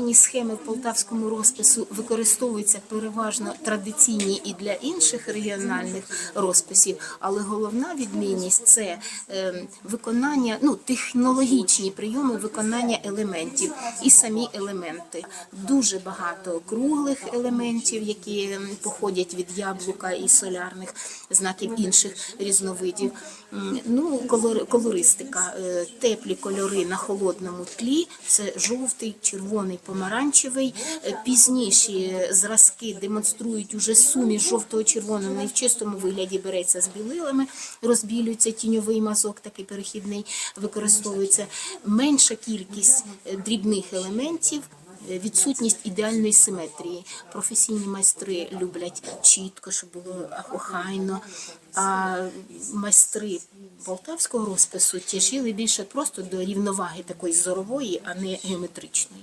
Схеми в полтавському розпису використовуються переважно традиційні і для інших регіональних розписів, але головна відмінність це е, виконання, ну технологічні прийоми виконання елементів і самі елементи. Дуже багато круглих елементів, які походять від яблука і солярних знаків інших різновидів. Ну, колористика, е, теплі кольори на холодному тлі це жовтий, червоний, помаранчевий. Е, Пізніші зразки демонструють уже суміш жовтого червоного і в чистому вигляді береться з білилами, розбілюється тіньовий мазок, такий перехідний використовується. Менша кількість е, дрібних елементів. е, Відсутність ідеальної симетрії. Професійні майстри люблять чітко, щоб було охайно. А майстри полтавського розпису тяжіли більше просто до рівноваги такої зорової, а не геометричної.